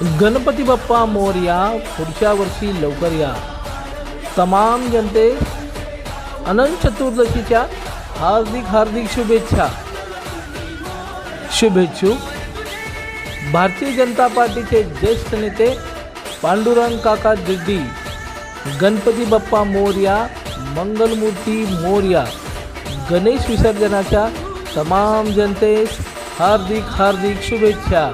गणपती बाप्पा मोरया पुढच्या वर्षी लवकर या तमाम जनते, अनंत चतुर्दशीच्या हार्दिक हार्दिक शुभेच्छा। शुभेच्छुक। भारतीय जनता पार्टीचे ज्येष्ठ नेते पांडुरंग काका दिड्डी गणपती बाप्पा मोरया, मंगलमूर्ती मोरया, गणेश विसर्जनाच्या तमाम जनतेस हार्दिक हार्दिक शुभेच्छा।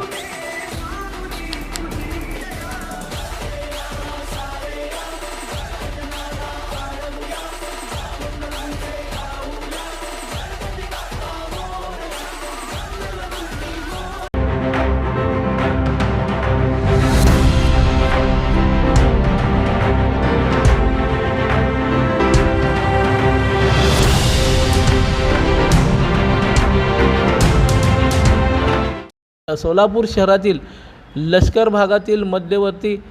सोलापूर शहरातील लष्कर भागातील मध्यवर्ती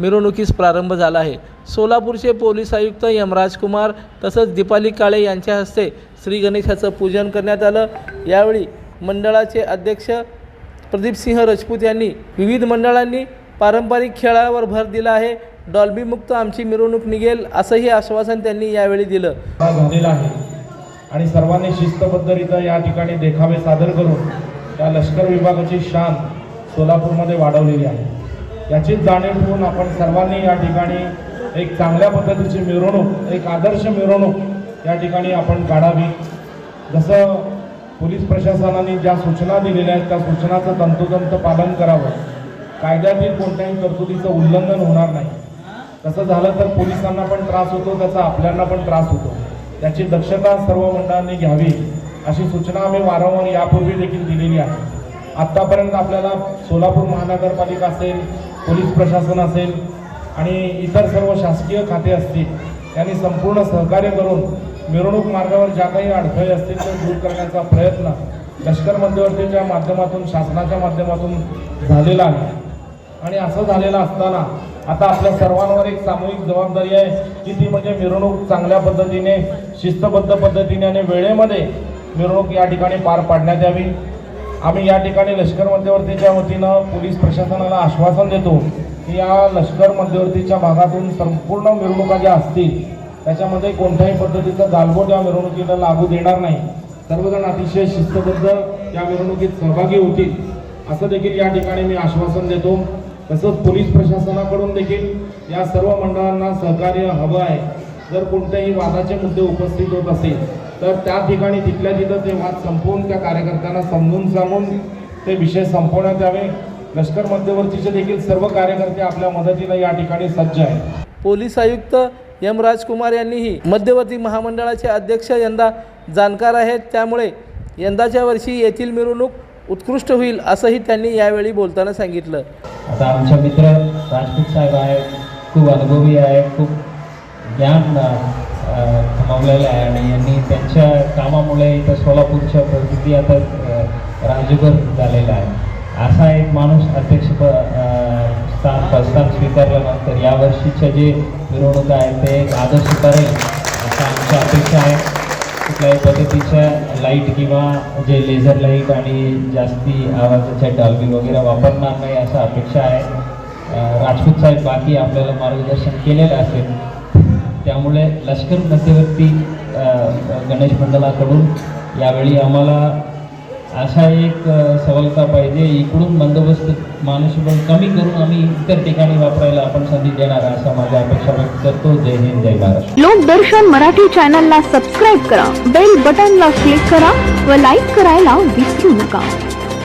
मिरवणुकीस प्रारंभ झाला आहे. सोलापूरचे पोलीस आयुक्त यमराज कुमार तसंच दीपाली काळे यांच्या हस्ते श्री गणेशाचं पूजन करण्यात आलं. यावेळी मंडळाचे अध्यक्ष प्रदीपसिंह राजपूत यांनी विविध मंडळांनी पारंपरिक खेळावर भर दिला आहे. डॉल्बीमुक्त आमची मिरवणूक निघेल असंही आश्वासन त्यांनी यावेळी दिलं. झालेला आहे. आणि सर्वांनी शिस्तबद्धरित्या या ठिकाणी देखावे सादर करून या लष्कर विभागाची शान सोलापूरमध्ये वाढवलेली आहे. याचीच जाणीव ठेवून आपण सर्वांनी या ठिकाणी एक चांगल्या पद्धतीची मिरवणूक एक आदर्श मिरवणूक या ठिकाणी आपण काढावी. जसं पोलीस प्रशासनाने ज्या सूचना दिलेल्या आहेत त्या सूचनाचं तंतोतंत पालन करावं. कायद्यातील कोणत्याही तरतुदीचं उल्लंघन होणार नाही. तसं झालं तर पोलिसांना पण त्रास होतो त्याचा आपल्यांना पण त्रास होतो. त्याची दक्षता सर्व मंडळांनी घ्यावी. अशी सूचना आम्ही वारंवार यापूर्वी देखील दिलेली आहे. आत्तापर्यंत आपल्याला सोलापूर महानगरपालिका असेल पोलीस प्रशासन असेल आणि इतर सर्व शासकीय खाते असतील यांनी संपूर्ण सहकार्य करून मिरवणूक मार्गावर ज्या काही अडथळे असतील ते दूर करण्याचा प्रयत्न लष्कर मध्यवर्तीच्या माध्यमातून शासनाच्या माध्यमातून झालेला आहे. आणि असं झालेलं असताना आता आपल्या सर्वांवर एक सामूहिक जबाबदारी आहे की ती म्हणजे मिरवणूक चांगल्या पद्धतीने शिस्तबद्ध पद्धतीने आणि वेळेमध्ये मिरवणूक या ठिकाणी पार पाडण्यात यावी. आम्ही या ठिकाणी लष्कर मध्यवर्तीच्या वतीनं पोलीस प्रशासनाला आश्वासन देतो की या लष्कर मध्यवर्तीच्या भागातून संपूर्ण मिरवणुका ज्या असतील त्याच्यामध्ये कोणत्याही पद्धतीचा गालबोट या मिरवणुकीला लागू देणार नाही. सर्वजण अतिशय शिस्तबद्ध या मिरवणुकीत सहभागी होतील असं देखील या ठिकाणी मी आश्वासन देतो. तसंच पोलीस प्रशासनाकडून देखील या सर्व मंडळांना सहकार्य हवं आहे. जर कोणतेही वादाचे मुद्दे उपस्थित होत असेल तर त्या ठिकाणी तिथल्या तिथं ते वाद संपवून त्या कार्यकर्त्यांना समजून सांगून ते विषय संपवण्यात यावे. लष्कर मध्यवर्तीचे देखील सर्व कार्यकर्ते आपल्या मदतीला या ठिकाणी सज्ज आहेत. पोलीस आयुक्त एम राजकुमार यांनीही मध्यवर्ती महामंडळाचे अध्यक्ष यंदा जाणकार आहेत. त्यामुळे यंदाच्या वर्षी येथील मिरवणूक उत्कृष्ट होईल असंही त्यांनी यावेळी बोलताना सांगितलं. आता आमचे मित्र राजपूत साहेब आहेत खूप अनुभवी आहे खूप ज्ञान कमावलेलं आहे आणि यांनी त्यांच्या कामामुळे इथं सोलापूरच्या परिस्थिती आता राज्यभर झालेला आहे. असा एक माणूस अध्यक्ष प- स्थान पदस्थान स्वीकारल्यानंतर यावर्षीच्या जे मिरवणुका आहेत ते एक आदर्श करेल असं आमची अपेक्षा आहे. कुठल्याही पद्धतीच्या लाइट किंवा जे लेझर लाइट आणि जास्ती आवाजाच्या डॉल्बी वगैरे वापरणार नाही असं अपेक्षा आहे. राजपूत साहेब बाकी आपल्याला मार्गदर्शन केलेलं असेल त्यामुळे लष्कर मध्यवर्ती गणेश मंडळाकडून यावेळी आम्हाला असा एक सवलता पाहिजे? इकडून बंदोबस्त मनुष्यबळ कमी करून आम्ही इतर ठिकाणी वापरायला आपण संधी देणार असा माझ्या अपेक्षा व्यक्त करतो. जय हिंद जय महाराष्ट्र लोकदर्शन मराठी चॅनलला सबस्क्राईब करा बेल बटनला क्लिक करा व लाईक करायला विसरू नका.